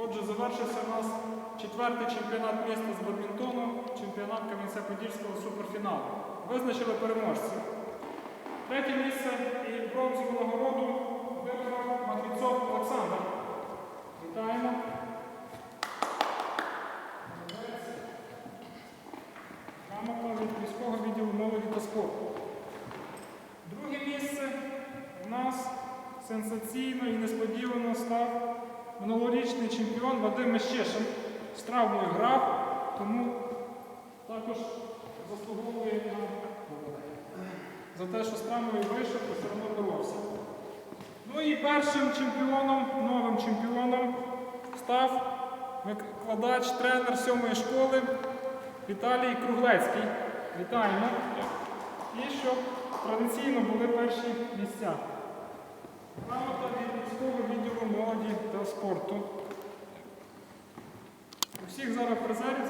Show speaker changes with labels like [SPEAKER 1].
[SPEAKER 1] Отже, завершився у нас четвертий чемпіонат міста з бадмінтону, чемпіонат Кам'янця-Подільського суперфіналу. Визначили переможців. Третє місце і бронзову нагороду вибрав Матвійцов Олександр. Вітаємо. Грамота від міського відділу молоді та спорту. Друге місце у нас сенсаційно і несподівано став минулорічний чемпіон Вадим Мещишин. З травмою грав, тому також заслуговує за те, що з травмою вийшов, то все одно боровся. Ну і першим чемпіоном, новим чемпіоном став викладач, тренер сьомої школи Віталій Круглецький. Вітаємо. І щоб традиційно були перші місця. Грамота від міського відділу молоді та спорту. У всіх зараз призерів